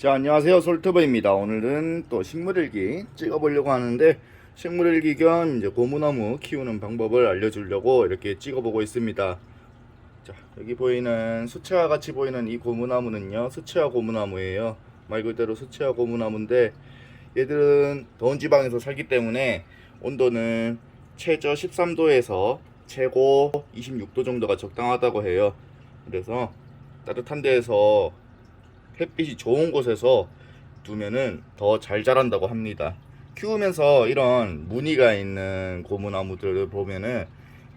자 안녕하세요. 솔트버입니다. 오늘은 또 식물일기 찍어보려고 하는데 식물일기 겸 이제 고무나무 키우는 방법을 알려주려고 이렇게 찍어보고 있습니다. 자 여기 보이는 수채화 같이 보이는 이 고무나무는요 수채화 고무나무예요. 말 그대로 수채화 고무나무인데 얘들은 더운 지방에서 살기 때문에 온도는 최저 13도에서 최고 26도 정도가 적당하다고 해요. 그래서 따뜻한 데에서 햇빛이 좋은 곳에서 두면은 더 잘 자란다고 합니다. 키우면서 이런 무늬가 있는 고무나무들을 보면은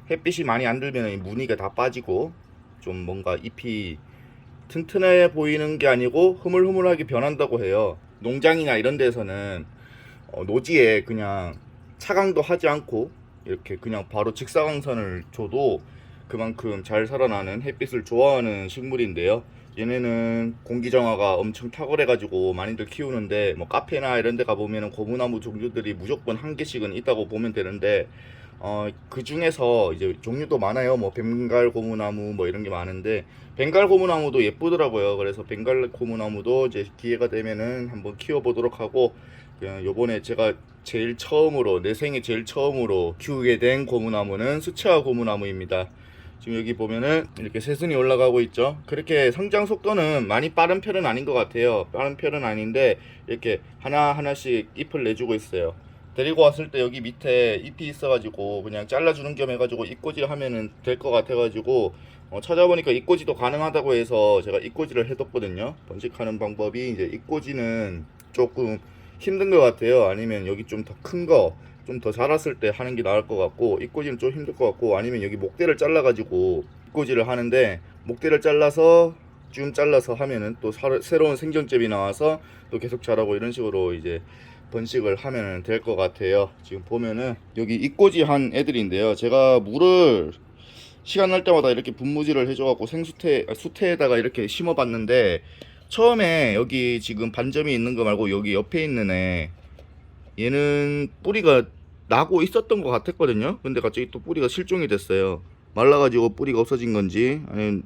햇빛이 많이 안 들면 이 무늬가 다 빠지고 좀 뭔가 잎이 튼튼해 보이는 게 아니고 흐물흐물하게 변한다고 해요. 농장이나 이런 데서는 어, 노지에 그냥 차강도 하지 않고 이렇게 그냥 바로 직사광선을 줘도 그만큼 잘 살아나는 햇빛을 좋아하는 식물인데요. 얘네는 공기 정화가 엄청 탁월해가지고 많이들 키우는데 뭐 카페나 이런 데 가보면은 고무나무 종류들이 무조건 한 개씩은 있다고 보면 되는데 어, 그 중에서 이제 종류도 많아요. 뭐 벵갈 고무나무 뭐 이런 게 많은데 벵갈 고무나무도 예쁘더라고요. 그래서 벵갈 고무나무도 이제 기회가 되면은 한번 키워보도록 하고 그냥 요번에 제가 제일 처음으로 내 생에 제일 처음으로 키우게 된 고무나무는 수채화 고무나무입니다. 지금 여기 보면은 이렇게 새순이 올라가고 있죠. 그렇게 성장 속도는 많이 빠른 편은 아닌 것 같아요. 빠른 편은 아닌데 이렇게 하나 하나씩 잎을 내주고 있어요. 데리고 왔을 때 여기 밑에 잎이 있어가지고 그냥 잘라주는 겸 해가지고 잎꽂이 하면은 될 것 같아가지고 어, 찾아보니까 잎꽂이도 가능하다고 해서 제가 잎꽂이를 해뒀거든요. 번식하는 방법이 이제 잎꽂이는 조금 힘든 것 같아요. 아니면 여기 좀 더 큰 거, 좀 더 자랐을 때 하는 게 나을 것 같고 잎꽂이는 좀 힘들 것 같고 아니면 여기 목대를 잘라 가지고 잎꽂이를 하는데 목대를 잘라서 쭉 잘라서 하면은 또 사- 새로운 생존점이 나와서 또 계속 자라고 이런 식으로 이제 번식을 하면 될 것 같아요. 지금 보면은 여기 잎꽂이 한 애들인데요. 제가 물을 시간 날 때마다 이렇게 분무질을 해줘 갖고 생수태 아, 수태에다가 이렇게 심어 봤는데 처음에 여기 지금 반점이 있는 거 말고 여기 옆에 있는 애 얘는 뿌리가 나고 있었던 것 같았거든요. 근데 갑자기 또 뿌리가 실종이 됐어요. 말라가지고 뿌리가 없어진 건지 아니면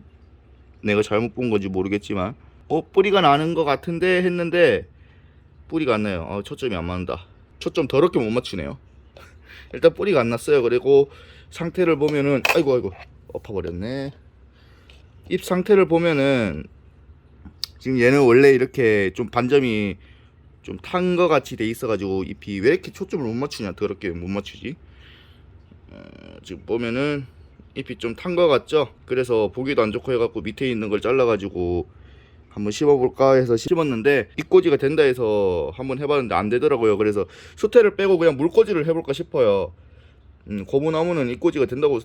내가 잘못 본 건지 모르겠지만 어 뿌리가 나는 것 같은데 했는데 뿌리가 안 나요. 어, 초점이 안 맞는다. 초점 더럽게 못 맞추네요. 일단 뿌리가 안 났어요. 그리고 상태를 보면은 아이고 아이고 엎어버렸네. 잎 상태를 보면은 지금 얘는 원래 이렇게 좀 반점이 좀 탄 거 같이 돼 있어가지고 잎이 왜 이렇게 초점을 못 맞추냐 더럽게 못 맞추지? 어, 지금 보면은 잎이 좀 탄 거 같죠? 그래서 보기도 안 좋고 해갖고 밑에 있는 걸 잘라가지고 한번 심어볼까 해서 심었는데 잎꽂이가 된다 해서 한번 해봤는데 안 되더라고요. 그래서 수태를 빼고 그냥 물꽂이를 해볼까 싶어요. 음, 고무나무는 잎꽂이가 된다고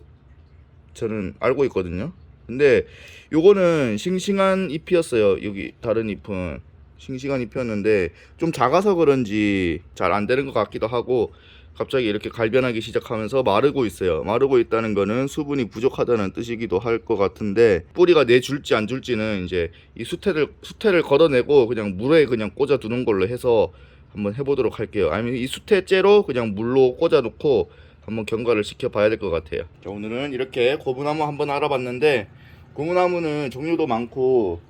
저는 알고 있거든요. 근데 요거는 싱싱한 잎이었어요. 여기 다른 잎은 싱싱한 잎이었는데 좀 작아서 그런지 잘 안 되는 것 같기도 하고 갑자기 이렇게 갈변하기 시작하면서 마르고 있어요. 마르고 있다는 거는 수분이 부족하다는 뜻이기도 할 것 같은데 뿌리가 내줄지 안 줄지는 이제 이 수태를 수태를 걷어내고 그냥 물에 그냥 꽂아 두는 걸로 해서 한번 해보도록 할게요. 아니면 이 수태째로 그냥 물로 꽂아 놓고 한번 경과를 시켜봐야 될 것 같아요. 자, 오늘은 이렇게 고무나무 한번 알아봤는데 고무나무는 종류도 많고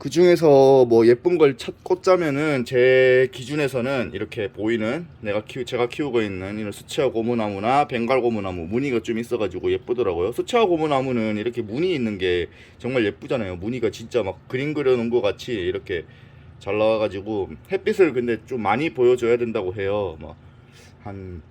그 중에서 뭐 예쁜 걸 찾, 꽂자면은 제 기준에서는 이렇게 보이는 내가 키우 제가 키우고 있는 이런 수채화 고무나무나 벵갈 고무나무 무늬가 좀 있어가지고 예쁘더라고요. 수채화 고무나무는 이렇게 무늬 있는 게 정말 예쁘잖아요. 무늬가 진짜 막 그림 그려놓은 것 같이 이렇게 잘 나와가지고 햇빛을 근데 좀 많이 보여줘야 된다고 해요. 뭐한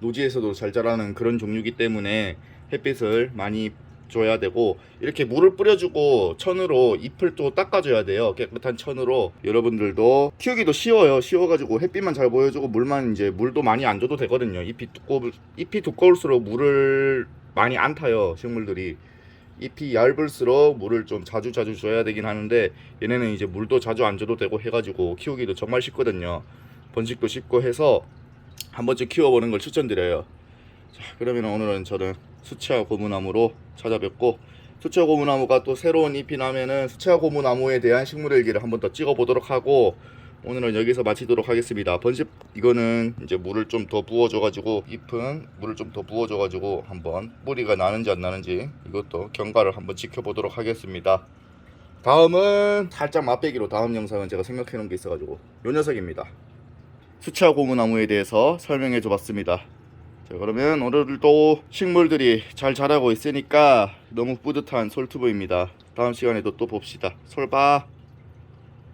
노지에서도 잘 자라는 그런 종류기 때문에 햇빛을 많이 줘야 되고 이렇게 물을 뿌려주고 천으로 잎을 또 닦아줘야 돼요. 깨끗한 천으로. 여러분들도 키우기도 쉬워요. 쉬워가지고 햇빛만 잘 보여주고 물만 이제 물도 많이 안 줘도 되거든요. 잎이 두꺼울 잎이 두꺼울수록 물을 많이 안 타요 식물들이. 잎이 얇을수록 물을 좀 자주 자주 줘야 되긴 하는데 얘네는 이제 물도 자주 안 줘도 되고 해가지고 키우기도 정말 쉽거든요. 번식도 쉽고 해서 한 번쯤 키워보는 걸 추천드려요 자, 그러면 오늘은 저는 수채화 고무나무로 찾아뵙고 수채화 고무나무가 또 새로운 잎이 나면은 수채화 고무나무에 대한 식물일기를 한번 더 찍어보도록 하고 오늘은 여기서 마치도록 하겠습니다. 번식 이거는 이제 물을 좀 더 부어줘가지고 잎은 물을 좀 더 부어줘가지고 한번 뿌리가 나는지 안 나는지 이것도 경과를 한번 지켜보도록 하겠습니다. 다음은 살짝 맛배기로 다음 영상은 제가 생각해 놓은 게 있어가지고 요 녀석입니다. 수채화 고무나무에 대해서 설명해 줘봤습니다. 자 그러면 오늘도 식물들이 잘 자라고 있으니까 너무 뿌듯한 솔투브입니다. 다음 시간에도 또 봅시다. 솔바.